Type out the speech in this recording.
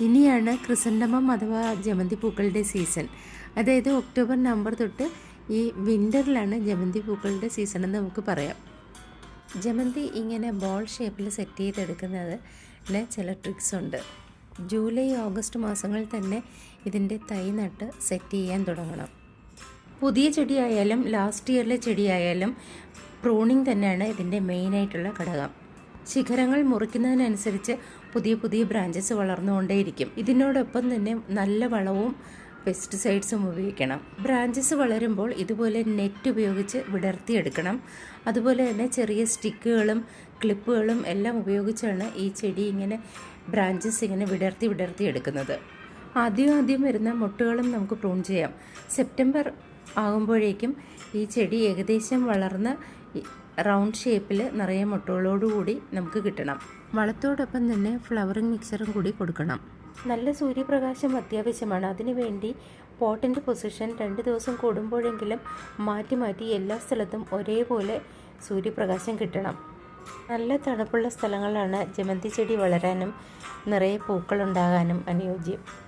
ഇനിയാണ് ക്രിസൻഡമം അഥവാ ജമന്തി പൂക്കളുടെ സീസൺ. അതായത് ഒക്ടോബർ നവംബർ തൊട്ട് ഈ വിന്ററിലാണ് ജമന്തി പൂക്കളുടെ സീസൺ എന്ന് നമുക്ക് പറയാം. ജമന്തി ഇങ്ങനെ ബോൾ ഷേപ്പിൽ സെറ്റ് ചെയ്തെടുക്കുന്നതിന് ചില ട്രിക്സ് ഉണ്ട്. ജൂലൈ ഓഗസ്റ്റ് മാസങ്ങളിൽ തന്നെ ഇതിന്റെ തൈ നട്ട് സെറ്റ് ചെയ്യാൻ തുടങ്ങണം. പുതിയ ചെടിയായാലും ലാസ്റ്റ് ഇയറിലെ ചെടിയായാലും പ്രൂണിങ് തന്നെയാണ് ഇതിന്റെ മെയിനായിട്ടുള്ള ഘടകം. ശിഖരങ്ങൾ മുറിക്കുന്നതിനനുസരിച്ച് പുതിയ പുതിയ ബ്രാഞ്ചസ് വളർന്നുകൊണ്ടേയിരിക്കും. ഇതിനോടൊപ്പം തന്നെ നല്ല വളവും പെസ്റ്റിസൈഡ്സും ഉപയോഗിക്കണം. ബ്രാഞ്ചസ് വളരുമ്പോൾ ഇതുപോലെ നെറ്റ് ഉപയോഗിച്ച് വിടർത്തിയെടുക്കണം. അതുപോലെ തന്നെ ചെറിയ സ്റ്റിക്കുകളും ക്ലിപ്പുകളും എല്ലാം ഉപയോഗിച്ചാണ് ഈ ചെടി ഇങ്ങനെ ബ്രാഞ്ചസ് ഇങ്ങനെ വിടർത്തി വിടർത്തി എടുക്കുന്നത് ആദ്യം ആദ്യം വരുന്ന മുട്ടുകളും നമുക്ക് പ്രൂൺ ചെയ്യാം. സെപ്റ്റംബർ ആകുമ്പോഴേക്കും ഈ ചെടി ഏകദേശം വളർന്ന് റൗണ്ട് ഷേപ്പിൽ നിറയെ മുട്ടകളോടുകൂടി നമുക്ക് കിട്ടണം. വളത്തോടൊപ്പം തന്നെ ഫ്ലവറിങ് മിക്സറും കൂടി കൊടുക്കണം. നല്ല സൂര്യപ്രകാശം അത്യാവശ്യമാണ്. അതിനുവേണ്ടി പോട്ടിന്റെ പൊസിഷൻ രണ്ട് ദിവസം കൂടുമ്പോഴെങ്കിലും മാറ്റി മാറ്റി എല്ലാ സ്ഥലത്തും ഒരേപോലെ സൂര്യപ്രകാശം കിട്ടണം. നല്ല തണുപ്പുള്ള സ്ഥലങ്ങളാണ് ജമന്തി ചെടി വളരാനും നിറയെ പൂക്കളുണ്ടാകാനും അനുയോജ്യം.